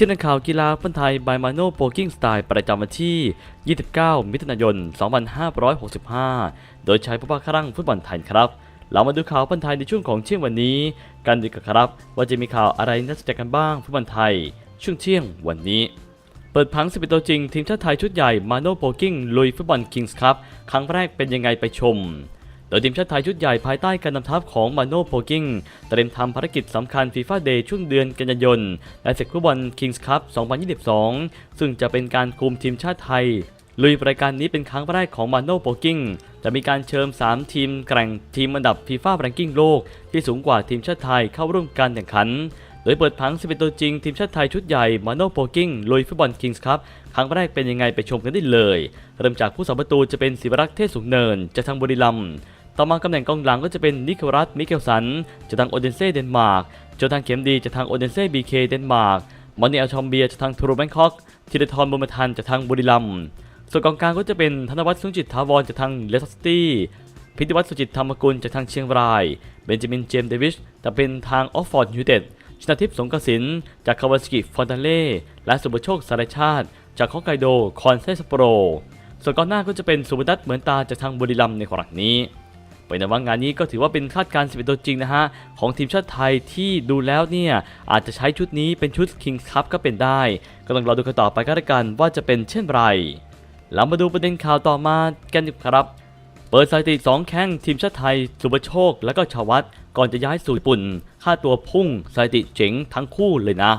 ที่นักข่าวกีฬาฟุตบอลไทยบายมาโนโปกิ้งสไตล์ประจำวันที่ 29 มิถุนายน 2565 โดยใช้ผู้ว่าครั่งฟุตบอลไทยครับ เรามาดูข่าวฟุตบอลไทยในช่วงของเที่ยงวันนี้ กันดีกว่าครับ ว่าจะมีข่าวอะไรน่าสนใจกันบ้างฟุตบอลไทย ช่วงเที่ยงวันนี้ เปิดพัง11ตัวจริง ทีมชาติไทยชุดใหญ่มาโนโปกิ้งลุยฟุตบอลคิงส์คัพครั้งแรกเป็นยังไงไปชม โดยทีมชาติไทยชุดใหญ่ภายใต้การนำทัพของมาโนโปกิ้งเตรียมทำภารกิจสำคัญฟีฟ่าเดย์ช่วงเดือนกันยายนและศึกฟุตบอลคิงส์คัพ 2022 ซึ่งจะเป็นการคุมทีมชาติไทย ลุยรายการนี้เป็นครั้งแรกของมาโนโปกิ้งจะมีการเชิญ 3 ทีมแกร่งทีมอันดับฟีฟ่าแรงกิ้งโลก ที่สูงกว่าทีมชาติไทยเข้าร่วมการแข่งขันโดยเปิดผัง11ตัวจริง ทีมชาติไทยชุดใหญ่มาโนโปกิ้งลุยฟุตบอลคิงส์คัพครั้งแรกเป็นยังไงไปชมกันได้เลย เริ่มจากผู้สาประตูจะเป็นศิวรักษ์เทศสูงเนินจากทางบุรีรัมย์ ต่อมาตำแหน่งกองหลังก็จะเป็นนิโคลัสมิเคลสันจากทางโอเดนเซ่เดนมาร์กจนทางเข็มดีจากทางโอเดนเซ่บีเคเดนมาร์กมอนเนลชอมเบียจากทางทูโรแบงคอกธีรทรบุญมาทันจากทางบุรีรัมย์ส่วนกองกลางก็จะเป็นธนวัฒน์สุนจิตถาวรจากทางเลสเตอร์ซิตี้พิธิวัฒน์สุจิตธรรมกุลจากทางเชียงราย เบนจามินเจมส์เดวิชแต่เป็นทางออฟฟอร์ดยูเต็ดชนาทิพย์สงกสินจากคาวาสกิฟอนตาเล่และสุบโชคสารชาติ จากฮอกไกโดคอนเซสโปร ส่วนกองหน้าก็จะเป็นสุบดัตเหมือนตาจากทางบุรีรัมย์ในครั้งนี้ ไปในว่างานนี้ก็ถือว่าเป็นคาดการณ์11ตัวจริงนะฮะ ของทีมชาติไทยที่ดูแล้วเนี่ย อาจจะใช้ชุดนี้เป็นชุด Kings Cup ก็เป็นได้ ก็ต้องรอดูกันต่อไปก็แล้วกันว่าจะเป็นเช่นไรเรามาดูประเด็นข่าวต่อมากันครับ เปิดสถิติ2แข้งทีมชาติไทย สุบโชค และก็ชวัตก่อนจะย้ายสู่ญี่ปุ่น ค่าตัวพุ่งสถิติเจ๋งทั้งคู่เลยนะ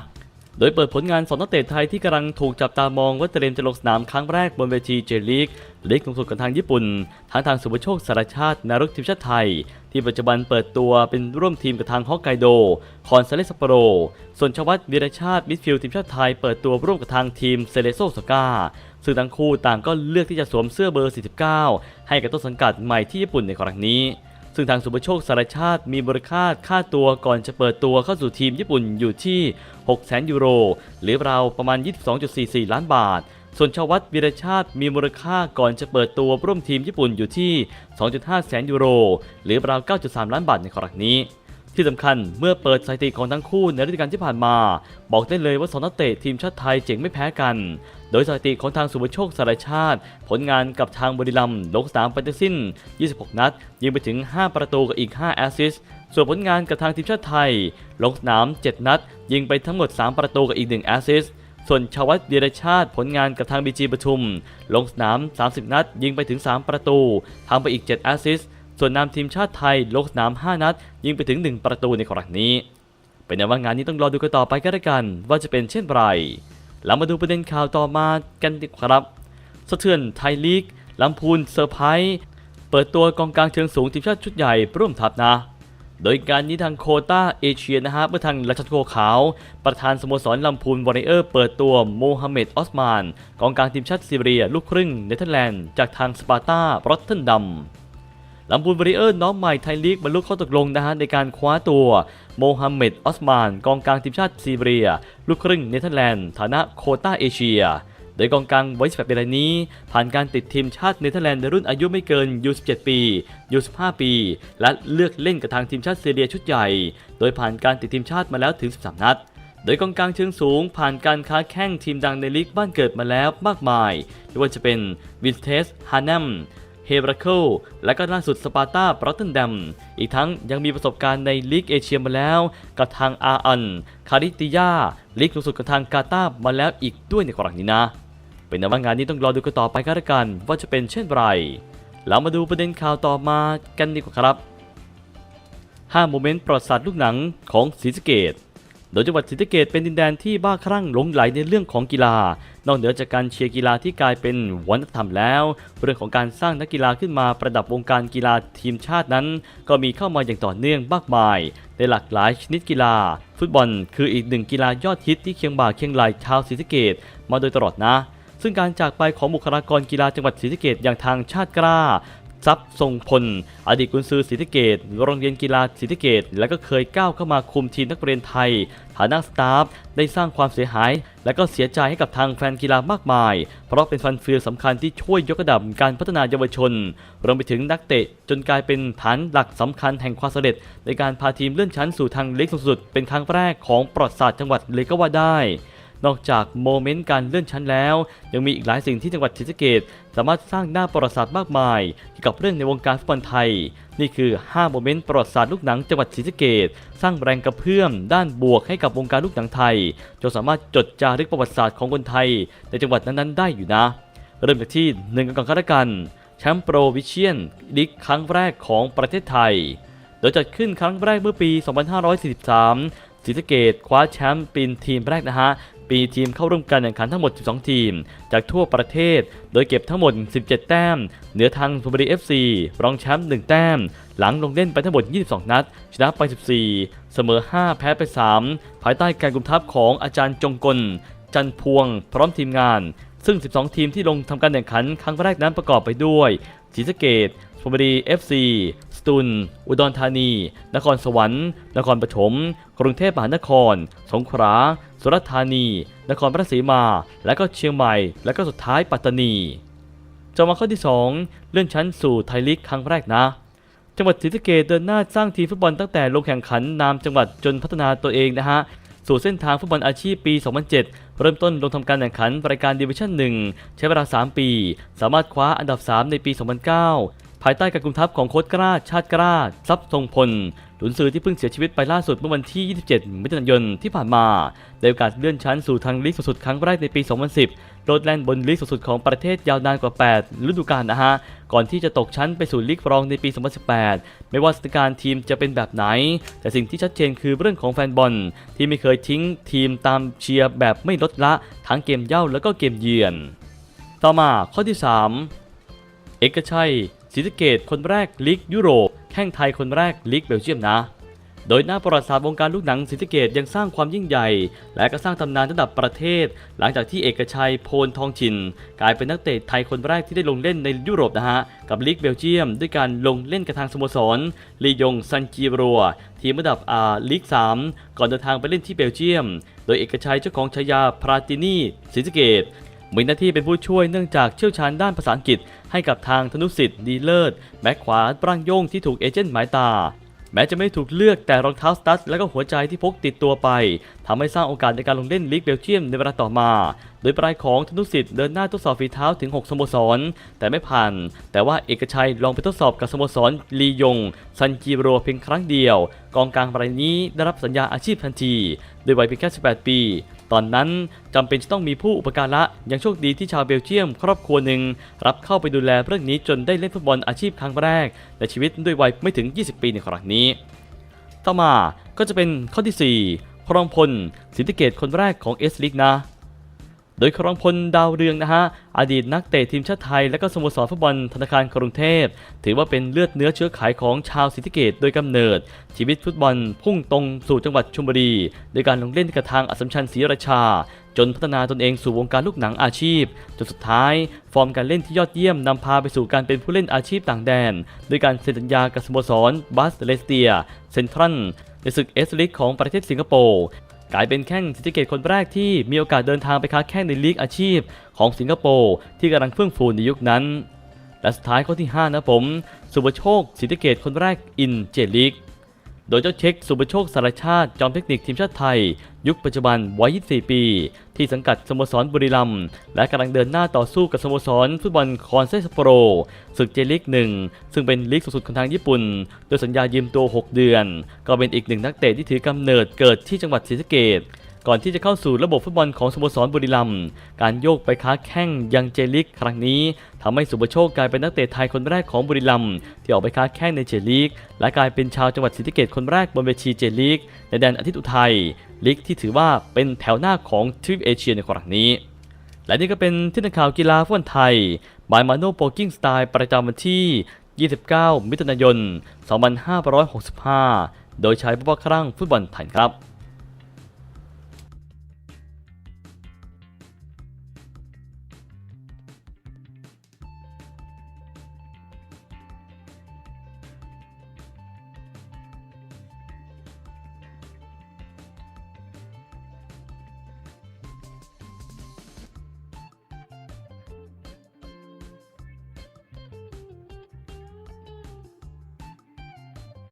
โดยเปิดผลงานสองนักเตะไทยที่กำลังถูกจับตามองว่าเตรียมจะลงสนามครั้งแรกบนเวทีเจลีกลีกสูงสุดของทางญี่ปุ่นทั้งทางสุบโชคสารชาตินารุกทีมชาติไทย ที่ปัจจุบันเปิดตัวเป็นร่วมทีมกับทางฮอกไกโด คอนซาเลสโปโร ส่วนชวัตวีรชาติมิดฟิลด์ทีมชาติไทยเปิดตัวร่วมกับทางทีมเซเลโซสกาซึ่งทั้งคู่ต่างก็เลือกที่จะสวมเสื้อเบอร์ 49 ให้กับต้นสังกัดใหม่ที่ญี่ปุ่นในครั้งนี้ ซึ่งทางสุภโชคสารชาติมีมูลค่าค่าตัวก่อนจะเปิดตัวเข้าสู่ทีมญี่ปุ่นอยู่ที่ 6 0แสนยูโร หรือราวประมาณ 22.44 ล้านบาท ส่วนชวัตวีรชาติมีมูลค่าก่อนจะเปิดตัวร่วมทีมญี่ปุ่นอยู่ที่ 2.5 แสนยูโร หรือราว 9.3 ล้านบาทในครั้งนี้ ที่สำคัญเมื่อเปิดสถิติของทั้งคู่ในฤดูกาลที่ผ่านมา บอกได้เลยว่าสองนักเตะทีมชาติไทยเจ๋งไม่แพ้กัน โดยสถิติของทางสุภโชคสารชาติ ผลงานกับทางบุรีรัมย์ลงสนามไปทั้งสิ้น 26 นัด ยิงไปถึง 5 ประตูกับอีก 5 แอสซิสต์ส่วนผลงานกับทางทีมชาติไทย ลงสนาม 7 นัด ยิงไปทั้งหมด 3 ประตูกับอีก 1 แอสซิสต์ส่วนชาวัตเดียรชาติผลงานกับทางบีจีปทุม ลงสนาม 30 นัด ยิงไปถึง 3 ประตูทำไปอีก 7 แอสซิสต์ ส่วนนำทีมชาติไทยลงสนาม 5 นัด ยิงไปถึง 1 ประตูในครั้งนี้ เป็นในว่างานนี้ต้องรอดูกันต่อไปก็แล้วกันว่าจะเป็นเช่นไรเรามาดูประเด็นข่าวต่อมากันดีกว่าครับ สะเทือนไทยลีกลำพูนเซอร์ไพรส์เปิดตัวกองกลางเชิงสูงทีมชาติชุดใหญ่ร่วมทัพนะ โดยการนี้ทางโคต้าเอเชียนะฮะเมื่อทางราชโกขาว ประธานสโมสรลำพูนวอริเออร์เปิดตัวโมฮัมเหม็ดออสมาน กองกลางทีมชาติซีเรีย ลูกครึ่งเนเธอร์แลนด์จากทางสปาร์ตาบรอตเทนดัม ลำพูนบริเออร์น้องใหม่ไทยลีกบรรลุข้อตกลงนะฮะในการคว้าตัวโมฮัมเหม็ดออสมาน กองกลางทีมชาติซีเรีย ลูกครึ่งเนเธอร์แลนด์ ฐานะโคต้าเอเชีย โดยกองกลางไวัย18ปีรนี้ ผ่านการติดทีมชาติเนเธอร์แลนด์ในรุ่นอายุไม่เกิน U17 ปี U15 ปี และเลือกเล่นกับทางทีมชาติซีเรียชุดใหญ่ โดยผ่านการติดทีมชาติมาแล้วถึง 13 นัดโดยกองกลางเชิงสูงผ่านการค้าแข่งทีมดังในลีกบ้านเกิดมาแล้วมากมายไม่ว่าจะเป็นวินเทสฮานัม เฮบราเคิลและก็ล่าสุดสปาร์ตาบรอตเทนดัมอีกทั้งยังมีประสบการณ์ในลีกเอเชียมาแล้ว กับทางอาอัน คาริติยาลีกสูงสุดกับทางกาตาร์มาแล้วอีกด้วยในครั้งนี้นะ เป็นนว่างานนี้ต้องรอดูกันต่อไปก็แล้วกันว่าจะเป็นเช่นไรเรามาดูประเด็นข่าวต่อมากันดีกว่าครับ 5 โมเมนต์ประวัติศาสตร์ลูกหนังของศรีสเกด โดยจังหวัดศรีสะเกดเป็นดินแดนที่บ้าคลั่งหลงไหลในเรื่องของกีฬา นอกเหนือจากการเชียร์กีฬาที่กลายเป็นวัฒนธรรมแล้ว เรื่องของการสร้างนักกีฬาขึ้นมาประดับวงการกีฬาทีมชาตินั้น ก็มีเข้ามาอย่างต่อเนื่องมากมาย ในหลากหลายชนิดกีฬา ฟุตบอลคืออีกหนึ่งกีฬายอดฮิตที่เคียงบ่าเคียงไหลชาวศรีสะเกดมาโดยตลอดนะซึ่งการจากไปของบุคลากรกีฬาจังหวัดศรีสะเกดอย่างทางชาติกล้า ทรัพย์ทรงพล อดีตกุนซือศรีสะเกดโรงเรียนกีฬาศรีสะเกดและก็เคยก้าวเข้ามาคุมทีมนักเรียนไทย ฐานะสตาฟได้สร้างความเสียหาย และก็เสียใจให้กับทางแฟนกีฬามากมาย เพราะเป็นฟันเฟืองสำคัญที่ช่วยยกระดับการพัฒนาเยาวชน รวมไปถึงนักเตะจนกลายเป็นฐานหลักสำคัญแห่งความสำเร็จ ในการพาทีมเลื่อนชั้นสู่ทางเล็กสุด เป็นครั้งแรกของประวัติศาสตร์จังหวัดเลยก็ว่าได้ นอกจากโมเมนต์การเลื่อนชั้นแล้ว ยังมีอีกหลายสิ่งที่จังหวัดศรีสะเกษสามารถสร้างหน้าประวัติศาสตร์มากมายเกี่ยวกับเรื่องในวงการฟุตบอลไทย นี่คือ 5 โมเมนต์ประวัติศาสตร์ลูกหนังจังหวัดศรีสะเกษสร้างแรงกระเพื่อมด้านบวกให้กับวงการลูกหนังไทยจนสามารถจดจารึกประวัติศาสตร์ของคนไทย ในจังหวัดนั้นๆ ได้อยู่นะ เริ่มจากที่หนึ่งกันก่อนก็แล้วกันแชมป์โปรวิเชียนลีกครั้งแรกของประเทศไทย โดยจัดขึ้นครั้งแรกเมื่อปี 2543ศรีสะเกดคว้าแชมป์เป็นทีมแรกนะฮะ ปีทีมเข้าร่วมการแข่งขันทั้งหมด 12 ทีม จากทั่วประเทศ โดยเก็บทั้งหมด 17 แต้ม เหนือทางสุพรรณ FC รองแชมป์ 1 แต้ม หลังลงเล่นไปทั้งหมด 22 นัด ชนะไป 14 เสมอ 5 แพ้ไป 3 ภายใต้การกุมทัพของอาจารย์จงกล จันพวง พร้อมทีมงาน ซึ่ง 12 ทีมที่ลงทำการแข่งขันครั้งแรกนั้นประกอบไปด้วยศรีสะเกดสุพรรณบุรี FC ตูลอุดรธานี นครสวรรค์ นครปฐม กรุงเทพมหานคร สงขลา สุราษฎร์ธานี นครราชสีมา และก็เชียงใหม่ และก็สุดท้ายปัตตานีจบมาข้อที่ 2 เลื่อนชั้นสู่ไทยลีกครั้งแรกนะ จังหวัดศรีสะเกษเดินหน้าสร้างทีมฟุตบอลตั้งแต่ลงแข่งขันนามจังหวัดจนพัฒนาตัวเองนะฮะสู่เส้นทางฟุตบอลอาชีพปี 2007 เริ่มต้นลงทำการแข่งขันรายการดิวิชั่น 1 ใช้เวลา 3 ปี สามารถคว้าอันดับ 3 ในปี 2009 ภายใต้การกุมทัพของโค้ชกล้าชาติกล้าทรัพย์ทรงพลหลุนซือที่เพิ่งเสียชีวิตไปล่าสุดเมื่อวันที่ 27 มิถุนายนที่ผ่านมาได้โอกาสเลื่อนชั้นสู่ทางลีกสูงสุดครั้งแรกในปี 2010 โลดแล่นบนลีกสูงสุดของประเทศยาวนานกว่า 8 ฤดูกาลนะฮะ ก่อนที่จะตกชั้นไปสู่ลีกรองในปี 2018 ไม่ว่าสถานการณ์ทีมจะเป็นแบบไหน แต่สิ่งที่ชัดเจนคือเรื่องของแฟนบอล ที่ไม่เคยทิ้งทีมตามเชียร์แบบไม่ลดละทั้งเกมเย่าแล้วก็เกมเยือน ต่อมาข้อที่ 3 เอกชัย ศรีสะเกดคนแรกลีกยุโรป แข่งไทยคนแรกลีกเบลเยียมนะ โดยหน้าประวัติศาสตร์วงการลูกหนังศรีสะเกดยังสร้างความยิ่งใหญ่ และก็สร้างตำนานระดับประเทศ หลังจากที่เอกชัยโพลทองชิน กลายเป็นนักเตะไทยคนแรกที่ได้ลงเล่นในยุโรปนะฮะ กับลีกเบลเยียม ด้วยการลงเล่นกับทางสโมสรลียงซันจีรัวทีมระดับอาลีก 3 ก่อนเดินทางไปเล่นที่เบลเยียม โดยเอกชัยเจ้าของฉายาพราตินีศรีสะเกด มีหน้าที่เป็นผู้ช่วยเนื่องจากเชี่ยวชาญด้านภาษาอังกฤษ ให้กับทางธนุสิทธิ์ดีเลิศแบ็คขวาปรังโยงที่ถูกเอเจนต์หมายตา แม้จะไม่ถูกเลือกแต่รองเท้าสตั๊ดและก็หัวใจที่พกติดตัวไปทำให้สร้างโอกาสในการลงเล่นลีกเบลเยียมในเวลาต่อมา โดยปลายของธนุสิทธิ์เดินหน้าทดสอบฝีเท้าถึง 6 สโมสร แต่ไม่ผ่าน แต่ว่าเอกชัยลองไปทดสอบกับสโมสรลียง ซันจีโรเพียงครั้งเดียว กองกลางรายนี้ได้รับสัญญาอาชีพทันทีโดยวัยเพียงแค่ 18 ปี ตอนนั้นจำเป็นจะต้องมีผู้อุปการะยังโชคดีที่ชาวเบลเยียม ครอบครัวหนึ่งรับเข้าไปดูแลเรื่องนี้จนได้เล่นฟุตบอลอาชีพครั้งแรกในชีวิตด้วยวัยไม่ถึง 20 ปีในครั้งนี้ ต่อมาก็จะเป็นข้อที่ 4 ครองพลสิทธิเกตคนแรกของเอสลิกนะ โดยครองพลดาวเรืองนะฮะอดีตนักเตะทีมชาติไทย และก็สโมสรฟุตบอลธนาคารกรุงเทพ ถือว่าเป็นเลือดเนื้อเชื้อไขของชาวศรีสะเกดโดยกำเนิด ชีวิตฟุตบอลพุ่งตรงสู่จังหวัดชลบุรี โดยการลงเล่นกับทางอัสมชัญศรีราชา จนพัฒนาตนเองสู่วงการลูกหนังอาชีพจนสุดท้าย ฟอร์มการเล่นที่ยอดเยี่ยมนำพาไปสู่การเป็นผู้เล่นอาชีพต่างแดน โดยการเซ็นสัญญากับสโมสรบัสเลสเตียเซนทรัลในศึกเอสลิกของประเทศสิงคโปร์ กลายเป็นแข้งสิทธิเกตคนแรกที่มีโอกาสเดินทางไปค้าแข้งในลีกอาชีพ ของสิงคโปร์ที่กำลังเฟื่องฟูในยุคนั้น และสุดท้ายข้อที่ 5 นะผม สุบโชคสิทธิเกตคนแรกอินเจลิก โดยเจ้าเช็คสุบโชคสารชาติจอมเทคนิคทีมชาติไทย ยุคปัจจุบันวัย 24 ปี ที่สังกัดสโมสรบุรีรัมย์และกำลังเดินหน้าต่อสู้กับสโมสรฟุตบอลคอนเซสโปรศึกเจลิกหนึ่งซึ่งเป็นลีกสูงสุดของทางญี่ปุ่น โดยสัญญายืมตัว 6 เดือน ก็เป็นอีกหนึ่งนักเตะที่ถือกำเนิดเกิดที่จังหวัดศรีสะเกษ ก่อนที่จะเข้าสู่ระบบฟุตบอลของสโมสรบุรีรัมย์การโยกไปค้าแข้งยังเจลีกครั้งนี้ทำให้สุบโชคกลายเป็นนักเตะไทยคนแรกของบุรีรัมย์ที่ออกไปค้าแข้งในเจลีกและกลายเป็นชาวจังหวัดศรีสะเกษคนแรกบนเวทีเจลีกในแดนอาทิตย์อุทัยลีกที่ถือว่าเป็นแถวหน้าของทวีปเอเชียในครั้งนี้ และนี่ก็เป็นที่นักข่าวกีฬาฟุตบอลไทยบายมาโนโปกิ้งสไตล์ประจำวันที่ 29 มิถุนายน 2565 โดยใช้ผู้ว่าครั่งฟุตบอลไทยครับ